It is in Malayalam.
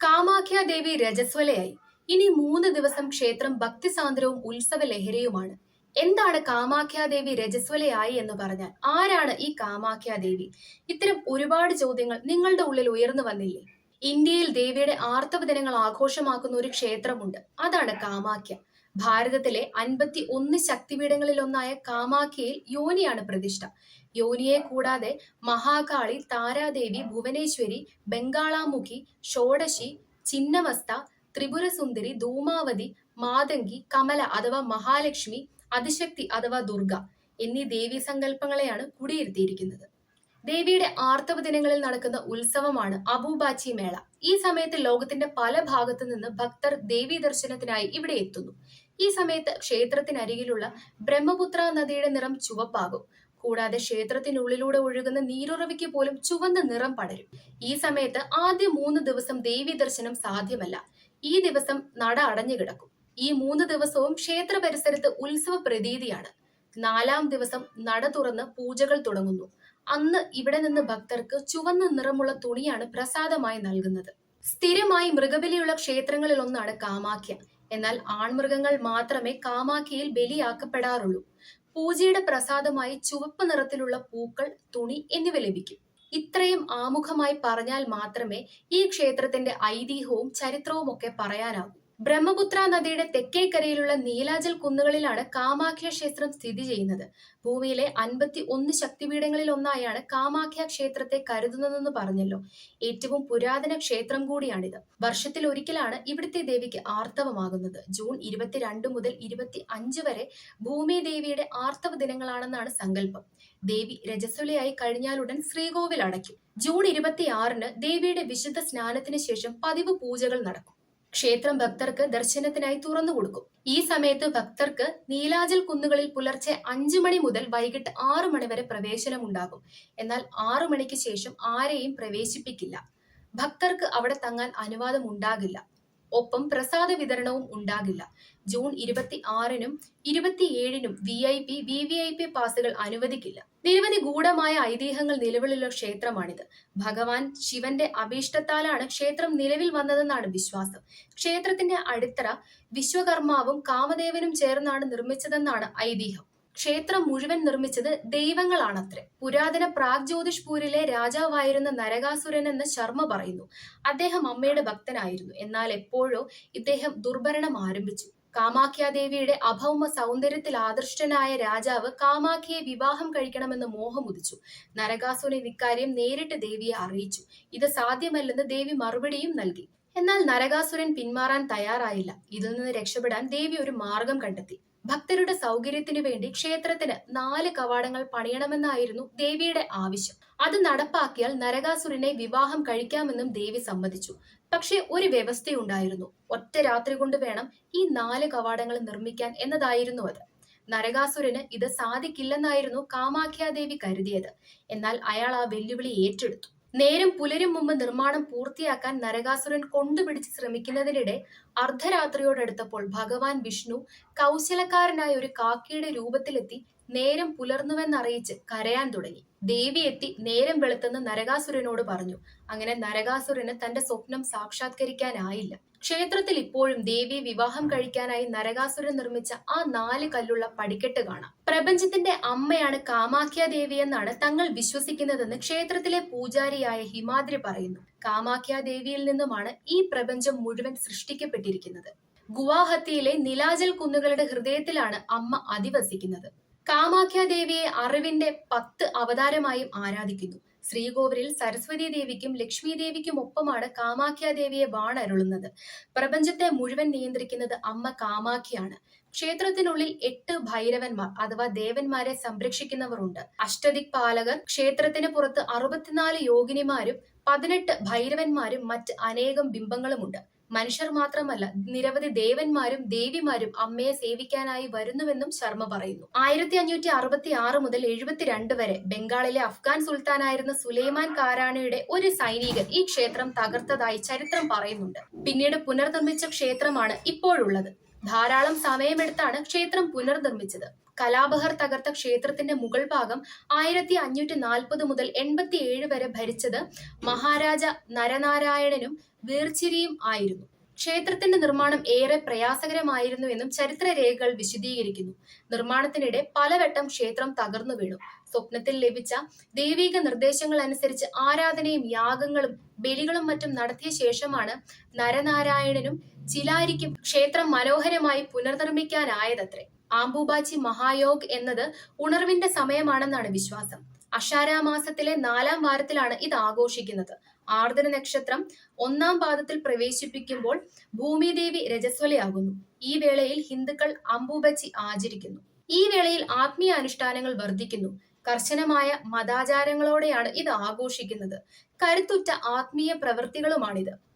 കാമാഖ്യ ദേവി രജസ്വലയായി. ഇനി മൂന്ന് ദിവസം ക്ഷേത്രം ഭക്തിസാന്ദ്രവും ഉത്സവ ലഹരിയുമാണ് എന്താണ് കാമാഖ്യ ദേവി രജസ്വലയായി എന്ന് പറഞ്ഞാൽ ആരാണ് ഈ കാമാഖ്യ ദേവി ഇത്തരം ഒരുപാട് ചോദ്യങ്ങൾ നിങ്ങളുടെ ഉള്ളിൽ ഉയർന്നു വന്നില്ലേ? ഇന്ത്യയിൽ ദേവിയുടെ ആർത്തവ ദിനങ്ങൾ ആഘോഷമാക്കുന്ന ഒരു ക്ഷേത്രമുണ്ട്. അതാണ് കാമാഖ്യ. ഭാരതത്തിലെ അൻപത്തി ഒന്ന് ശക്തിപീഠങ്ങളിൽ ഒന്നായ കാമാഖ്യയിൽ യോനിയാണ് പ്രതിഷ്ഠ. യോനിയെ കൂടാതെ മഹാകാളി താരാദേവി ഭുവനേശ്വരി ബംഗാളാമുഖി ഷോഡശി ചിന്നമസ്ത ത്രിപുരസുന്ദരി ധൂമാവതി മാതങ്കി കമല അഥവാ മഹാലക്ഷ്മി അതിശക്തി അഥവാ ദുർഗ എന്നീ ദേവി സങ്കല്പങ്ങളെയാണ് കുടിയിരുത്തിയിരിക്കുന്നത്. ദേവിയുടെ ആർത്തവ ദിനങ്ങളിൽ നടക്കുന്ന ഉത്സവമാണ് അബൂബാച്ചി മേള. ഈ സമയത്ത് ലോകത്തിന്റെ പല ഭാഗത്തു നിന്ന് ഭക്തർ ദേവീ ദർശനത്തിനായി ഇവിടെ എത്തുന്നു. ഈ സമയത്ത് ക്ഷേത്രത്തിനരികിലുള്ള ബ്രഹ്മപുത്ര നദിയുടെ നിറം ചുവപ്പാകും. കൂടാതെ ക്ഷേത്രത്തിനുള്ളിലൂടെ ഒഴുകുന്ന നീരുറവിക്ക് പോലും ചുവന്ന നിറം പടരും. ഈ സമയത്ത് ആദ്യ മൂന്ന് ദിവസം ദേവി ദർശനം സാധ്യമല്ല. ഈ ദിവസം നട അടഞ്ഞു കിടക്കും. ഈ മൂന്ന് ദിവസവും ക്ഷേത്ര പരിസരത്ത് ഉത്സവ പ്രതീതിയാണ്. നാലാം ദിവസം നട തുറന്ന് പൂജകൾ തുടങ്ങുന്നു. അന്ന് ഇവിടെ നിന്ന് ഭക്തർക്ക് ചുവന്ന നിറമുള്ള തുണിയാണ് പ്രസാദമായി നൽകുന്നത്. സ്ഥിരമായി മൃഗബലിയുള്ള ക്ഷേത്രങ്ങളിൽ ഒന്നാണ് കാമാഖ്യ. എന്നാൽ ആൺമൃഗങ്ങൾ മാത്രമേ കാമാക്കിയിൽ ബലിയാക്കപ്പെടാറുള്ളൂ. പൂജയുടെ പ്രസാദമായി ചുവപ്പ് നിറത്തിലുള്ള പൂക്കൾ തുണി എന്നിവ ലഭിക്കും. ഇത്രയും ആമുഖമായി പറഞ്ഞാൽ മാത്രമേ ഈ ക്ഷേത്രത്തിന്റെ ഐതിഹ്യവും ചരിത്രവും ഒക്കെ പറയാനാവൂ ബ്രഹ്മപുത്ര നദിയുടെ തെക്കേക്കരയിലുള്ള നീലാചൽ കുന്നുകളിലാണ് കാമാഖ്യ ക്ഷേത്രം സ്ഥിതി ചെയ്യുന്നത്. ഭൂമിയിലെ അൻപത്തി ഒന്ന് ശക്തിപീഠങ്ങളിൽ ഒന്നായാണ് കാമാഖ്യ ക്ഷേത്രത്തെ കരുതുന്നതെന്ന് പറഞ്ഞല്ലോ. ഏറ്റവും പുരാതന ക്ഷേത്രം കൂടിയാണിത്. വർഷത്തിൽ ഒരിക്കലാണ് ഇവിടുത്തെ ദേവിക്ക് ആർത്തവമാകുന്നത്. ജൂൺ ഇരുപത്തിരണ്ട് മുതൽ ഇരുപത്തി അഞ്ച് വരെ ഭൂമി ദേവിയുടെ ആർത്തവ ദിനങ്ങളാണെന്നാണ് സങ്കല്പം. ദേവി രജസ്വലയായി കഴിഞ്ഞാലുടൻ ശ്രീകോവിൽ അടയ്ക്കും. ജൂൺ ഇരുപത്തിയാറിന് ദേവിയുടെ വിശുദ്ധ സ്നാനത്തിന് ശേഷം പതിവ് പൂജകൾ നടക്കും. ക്ഷേത്രം ഭക്തർക്ക് ദർശനത്തിനായി തുറന്നു കൊടുക്കും. ഈ സമയത്ത് ഭക്തർക്ക് നീലാചൽ കുന്നുകളിൽ പുലർച്ചെ അഞ്ചു മണി മുതൽ വൈകിട്ട് ആറു മണി വരെ പ്രവേശനമുണ്ടാകും. എന്നാൽ ആറു മണിക്ക് ശേഷം ആരെയും പ്രവേശിപ്പിക്കില്ല. ഭക്തർക്ക് അവിടെ തങ്ങാൻ അനുവാദം ഉണ്ടാകില്ല ഒപ്പം പ്രസാദ വിതരണവും ഉണ്ടാകില്ല. ജൂൺ ഇരുപത്തി ആറിനും ഇരുപത്തിയേഴിനും V I P V V I P പാസുകൾ അനുവദിക്കില്ല. നിരവധി ഗൂഢമായ ഐതിഹ്യങ്ങൾ നിലവിലുള്ള ക്ഷേത്രമാണിത്. ഭഗവാൻ ശിവന്റെ അഭീഷ്ടത്താലാണ് ക്ഷേത്രം നിലവിൽ വന്നതെന്നാണ് വിശ്വാസം. ക്ഷേത്രത്തിന്റെ അടിത്തറ വിശ്വകർമാവും കാമദേവനും ചേർന്നാണ് നിർമ്മിച്ചതെന്നാണ് ഐതിഹ്യം. ക്ഷേത്രം മുഴുവൻ നിർമ്മിച്ചത് ദൈവങ്ങളാണത്രേ. പുരാതന പ്രാഗ് ജ്യോതിഷ്പൂരിലെ രാജാവായിരുന്ന നരകാസുരൻ എന്ന് ശർമ്മ പറയുന്നു. അദ്ദേഹം അമ്മയുടെ ഭക്തനായിരുന്നു. എന്നാൽ എപ്പോഴോ ഇദ്ദേഹം ദുർഭരണം ആരംഭിച്ചു. കാമാഖ്യാദേവിയുടെ അഭൗമ സൗന്ദര്യത്തിൽ ആദർഷ്ടനായ രാജാവ് കാമാഖ്യയെ വിവാഹം കഴിക്കണമെന്ന് മോഹമുദിച്ചു. നരകാസുരൻ ഇക്കാര്യം നേരിട്ട് ദേവിയെ അറിയിച്ചു. ഇത് സാധ്യമല്ലെന്ന് ദേവി മറുപടിയും നൽകി. എന്നാൽ നരകാസുരൻ പിന്മാറാൻ തയ്യാറായില്ല. ഇതിൽ നിന്ന് രക്ഷപ്പെടാൻ ദേവി ഒരു മാർഗം കണ്ടെത്തി. ഭക്തരുടെ സൗകര്യത്തിനു വേണ്ടി ക്ഷേത്രത്തിന് നാല് കവാടങ്ങൾ പണിയണമെന്നായിരുന്നു ദേവിയുടെ ആവശ്യം. അത് നടപ്പാക്കിയാൽ നരകാസുരനെ വിവാഹം കഴിക്കാമെന്നും ദേവി സമ്മതിച്ചു. പക്ഷേ ഒരു വ്യവസ്ഥയുണ്ടായിരുന്നു. ഒറ്റ രാത്രി കൊണ്ട് വേണം ഈ നാല് കവാടങ്ങൾ നിർമ്മിക്കാൻ എന്നതായിരുന്നു അത്. നരകാസുരന് ഇത് സാധിക്കില്ലെന്നായിരുന്നു കാമാഖ്യാദേവി കരുതിയത്. എന്നാൽ അയാൾ ആ വെല്ലുവിളി ഏറ്റെടുത്തു. നേരം പുലരും മുമ്പ് നിർമ്മാണം പൂർത്തിയാക്കാൻ നരകാസുരൻ കൊണ്ടുപിടിച്ച് ശ്രമിക്കുന്നതിനിടെ അർദ്ധരാത്രിയോടടുത്തപ്പോൾ ഭഗവാൻ വിഷ്ണു കൗശലക്കാരനായ ഒരു കാക്കയുടെ രൂപത്തിലെത്തി നേരം പുലർന്നുവെന്നറിയിച്ച് കരയാൻ തുടങ്ങി. ദേവി എത്തി നേരം വെളുത്തെന്ന് നരകാസുരനോട് പറഞ്ഞു. അങ്ങനെ നരകാസുരന് തന്റെ സ്വപ്നം സാക്ഷാത്കരിക്കാനായില്ല. ക്ഷേത്രത്തിൽ ഇപ്പോഴും ദേവി വിവാഹം കഴിക്കാനായി നരകാസുരൻ നിർമ്മിച്ച ആ നാല് കല്ലുള്ള പടിക്കെട്ട് കാണാം. പ്രപഞ്ചത്തിന്റെ അമ്മയാണ് കാമാഖ്യ ദേവി എന്നാണ് തങ്ങൾ വിശ്വസിക്കുന്നതെന്ന് ക്ഷേത്രത്തിലെ പൂജാരിയായ ഹിമാദ്രി പറയുന്നു. കാമാഖ്യ ദേവിയിൽ നിന്നുമാണ് ഈ പ്രപഞ്ചം മുഴുവൻ സൃഷ്ടിക്കപ്പെട്ടിരിക്കുന്നത്. ഗുവാഹത്തിയിലെ നിലാജൽ കുന്നുകളുടെ ഹൃദയത്തിലാണ് അമ്മ അധിവസിക്കുന്നത്. കാമാഖ്യ ദേവിയെ അറിവിന്റെ പത്ത് അവതാരമായും ആരാധിക്കുന്നു. ശ്രീകോവിലിൽ സരസ്വതി ദേവിക്കും ലക്ഷ്മി ദേവിക്കും ഒപ്പമാണ് കാമാഖ്യ ദേവിയെ വാണരുളുന്നത്. പ്രപഞ്ചത്തെ മുഴുവൻ നിയന്ത്രിക്കുന്നത് അമ്മ കാമാഖ്യാണ്. ക്ഷേത്രത്തിനുള്ളിൽ എട്ട് ഭൈരവന്മാർ അഥവാ ദേവന്മാരെ സംരക്ഷിക്കുന്നവർ ഉണ്ട് അഷ്ടദിക് പാലകർ ക്ഷേത്രത്തിന് പുറത്ത് അറുപത്തിനാല് യോഗിനിമാരും പതിനെട്ട് ഭൈരവന്മാരും മറ്റ് അനേകം ബിംബങ്ങളുമുണ്ട്. മനുഷ്യർ മാത്രമല്ല നിരവധി ദേവന്മാരും ദേവിമാരും അമ്മയെ സേവിക്കാനായി വരുന്നുവെന്നും ശർമ്മ പറയുന്നു. ആയിരത്തി അഞ്ഞൂറ്റി അറുപത്തി ആറ് മുതൽ എഴുപത്തിരണ്ട് വരെ ബംഗാളിലെ അഫ്ഗാൻ സുൽത്താനായിരുന്ന സുലൈമാൻ കാരാണയുടെ ഒരു സൈനികൻ ഈ ക്ഷേത്രം തകർത്തതായി ചരിത്രം പറയുന്നുണ്ട്. പിന്നീട് പുനർനിർമ്മിച്ച ക്ഷേത്രമാണ് ഇപ്പോഴുള്ളത്. ധാരാളം സമയമെടുത്താണ് ക്ഷേത്രം പുനർനിർമ്മിച്ചത്. കലാബഹർ തകർത്ത ക്ഷേത്രത്തിന്റെ മുകൾ ഭാഗം ആയിരത്തി അഞ്ഞൂറ്റി നാൽപ്പത് മുതൽ എൺപത്തി ഏഴ് വരെ ഭരിച്ചത് മഹാരാജ നരനാരായണനും വീർച്ചിരിയും ആയിരുന്നു. ക്ഷേത്രത്തിന്റെ നിർമ്മാണം ഏറെ പ്രയാസകരമായിരുന്നു എന്നും ചരിത്രരേഖകൾ വിശദീകരിക്കുന്നു. നിർമ്മാണത്തിനിടെ പലവട്ടം ക്ഷേത്രം തകർന്നു വീണു. സ്വപ്നത്തിൽ ലഭിച്ച ദൈവിക നിർദ്ദേശങ്ങൾ അനുസരിച്ച് ആരാധനയും യാഗങ്ങളും ബലികളും മറ്റും നടത്തിയ ശേഷമാണ് നരനാരായണനും ചിലാരിക്കും ക്ഷേത്രം മനോഹരമായി പുനർനിർമ്മിക്കാനായതത്രേ. ആംബുബാച്ചി മഹായോഗ് എന്നത് ഉണർവിന്റെ സമയമാണെന്നാണ് വിശ്വാസം. അഷാരാമാസത്തിലെ നാലാം വാരത്തിലാണ് ഇത് ആഘോഷിക്കുന്നത്. ആർദ്ര നക്ഷത്രം ഒന്നാം പാദത്തിൽ പ്രവേശിപ്പിക്കുമ്പോൾ ഭൂമിദേവി രജസ്വലയാകുന്നു. ഈ വേളയിൽ ഹിന്ദുക്കൾ അംബുബച്ചി ആചരിക്കുന്നു. ഈ വേളയിൽ ആത്മീയ അനുഷ്ഠാനങ്ങൾ വർദ്ധിക്കുന്നു. കർശനമായ മതാചാരങ്ങളോടെയാണ് ഇത് ആഘോഷിക്കുന്നത്. കരുത്തുറ്റ ആത്മീയ പ്രവൃത്തികളുമാണിത്.